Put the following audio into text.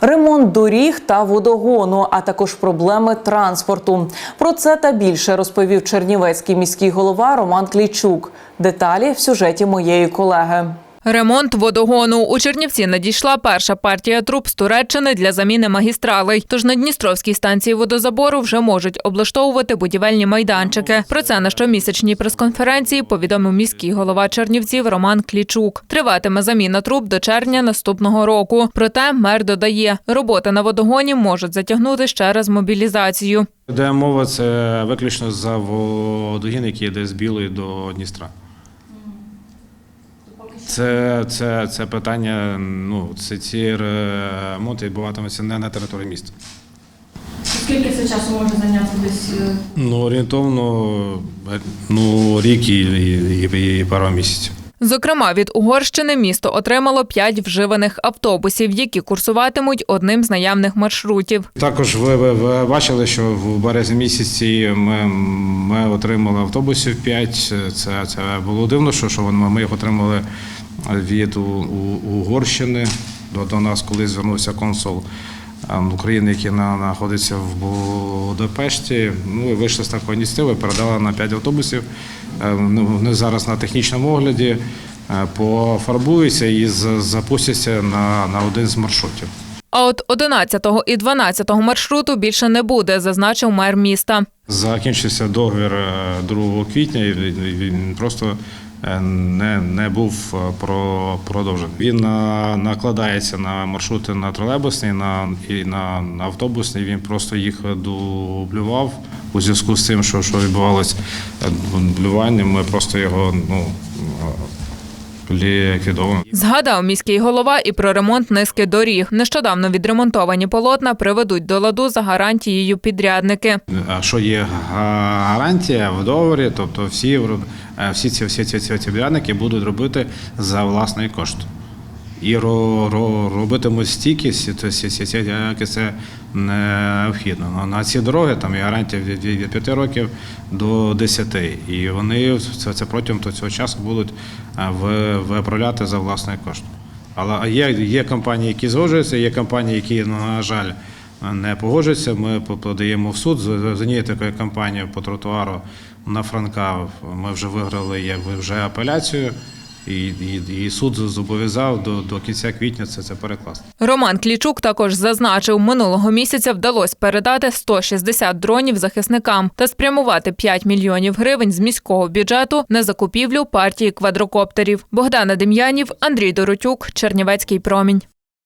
Ремонт доріг та водогону, а також проблеми транспорту. Про це та більше розповів чернівецький міський голова Роман Клійчук. Деталі в сюжеті моєї колеги. Ремонт водогону у Чернівці надійшла перша партія труб з Туреччини для заміни магістралей. Тож на Дністровській станції водозабору вже можуть облаштовувати будівельні майданчики. Про це на щомісячній прес-конференції повідомив міський голова Чернівців Роман Клічук. Триватиме заміна труб до червня наступного року. Проте мер додає, роботи на водогоні можуть затягнути ще раз мобілізацію. Де мова це виключно за водогін, який йде з Білої до Дністра. Це, це, це питання, ну, це ці ремонти відбуватимуться не на території міста. Скільки це часу може зайняти десь? е, Ну, орієнтовно е, ну, рік і, і, і, і пару місяців. Зокрема, від Угорщини місто отримало п'ять вживаних автобусів, які курсуватимуть одним з наявних маршрутів. Також ви, ви, ви бачили, що в березні місяці ми, ми отримали автобусів 5. Це, це було дивно, що, що ми їх отримали від Угорщини. До, до нас колись звернувся консул України, який на- знаходиться в Будапешті. Ну і вийшли з такої ініціативи, передали на 5 автобусів. Ем, ну, Вони зараз на технічному огляді е, пофарбуються і запустяться на, на один з маршрутів. А от 11 і 12 маршруту більше не буде, зазначив мер міста. Закінчився договір е, 2 квітня, і він- просто е, не, не був е, про, продовжений. Він на, накладається на маршрути на тролейбусний на, і на, на автобусний. Він просто їх дублював у зв'язку з тим, що, що відбувалося е, дублювання. Ми просто його ну, ліквідовуємо. Згадав міський голова і про ремонт низки доріг. Нещодавно відремонтовані полотна приведуть до ладу за гарантією підрядники. А що є гарантія в договорі, тобто всі, е, всі ці всі ці, ці підрядники будуть робити за власний кошт. І ро, ро, робитимуть сі- як це необхідно. Ну, На ці дороги там є гарантія від, від 5 років до 10. І вони це, протягом цього часу будуть е, виправляти за власний кошт. Але є, є компанії, які згоджуються, є компанії, які, ну, на жаль, не погоджуються. Ми подаємо в суд з однієї такої компанії по тротуару на Франка. Ми вже виграли якби вже апеляцію, і, і, і суд зобов'язав до, до кінця квітня це, це перекласти. Роман Клічук також зазначив, минулого місяця вдалося передати 160 дронів захисникам та спрямувати 5 мільйонів гривень з міського бюджету на закупівлю партії квадрокоптерів. Богдана Дем'янів, Андрій Доротюк, Чернівецький промінь.